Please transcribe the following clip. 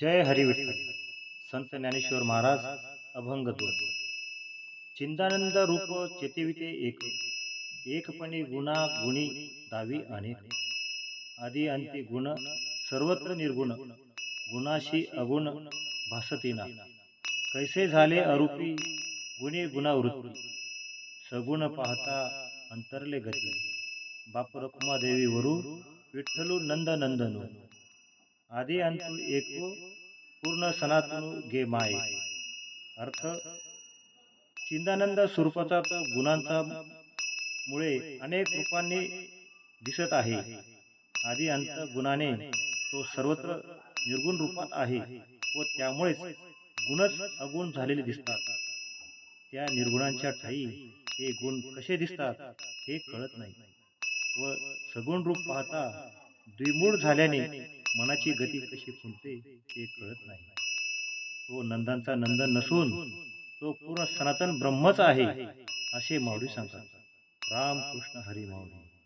जय हरी विठ्ठल. संत ज्ञानेश्वर महाराज अभंग दोन चिंतानंद रूप चेतिविते एक. एकपणी गुणा गुणी दावी अनेक. आदी अंती गुण सर्वत्र निर्गुण. गुणाशी अगुण भासतीना. कैसे झाले अरूपी? गुणे गुणावृत्ती. सगुण पाहता अंतरले गती. बाप रखुमा देवी वरू विठ्ठलू नंद नंदनू आदी अंतु एको पूर्ण सनातन गे माय. अर्थ चिंदानंद स्वरूपाचा तो गुणांचा मुळे अनेक रूपांनी दिसत आहे. आदी अंत गुणाने तो सर्वत्र निर्गुण रूपात आहे व त्यामुळेच गुणच अगुण झालेले दिसतात. त्या निर्गुणांच्या ठाई हे गुण कसे दिसतात हे कळत नाही व सगुण रूप पाहता द्विमूळ झाल्याने मनाची गती कशी खुंटते ते कळत नाही. तो नंदांचा नंदन नसून तो पूर्ण सनातन ब्रह्मच आहे असे माऊली सांगतात. राम कृष्ण हरी माऊली.